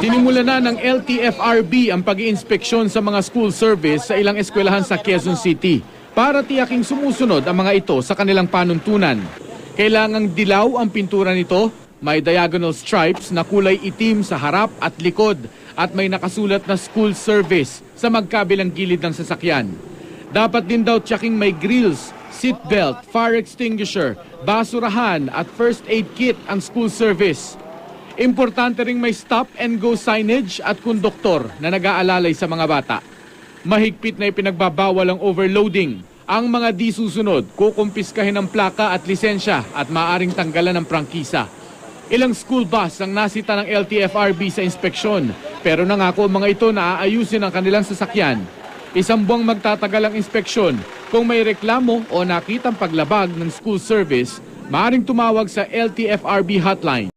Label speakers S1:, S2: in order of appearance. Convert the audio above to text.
S1: Sinimula na ng LTFRB ang pag-iinspeksyon sa mga school service sa ilang eskwelahan sa Quezon City para tiyaking sumusunod ang mga ito sa kanilang panuntunan. Kailangang dilaw ang pintura nito, may diagonal stripes na kulay itim sa harap at likod at may nakasulat na school service sa magkabilang gilid ng sasakyan. Dapat din daw tiyaking may grills, seatbelt, fire extinguisher, basurahan at first aid kit ang school service. Importante ring may stop and go signage at konduktor na nag-aalalay sa mga bata. Mahigpit na ipinagbabawal ang overloading. Ang mga di susunod, kukumpiskahin ng plaka at lisensya at maaring tanggalan ng prangkisa. Ilang school bus ang nasita ng LTFRB sa inspeksyon pero nangako ang mga ito na aayusin ang kanilang sasakyan. Isang buwang magtatagal ang inspeksyon. Kung may reklamo o nakitang paglabag ng school service, maaring tumawag sa LTFRB hotline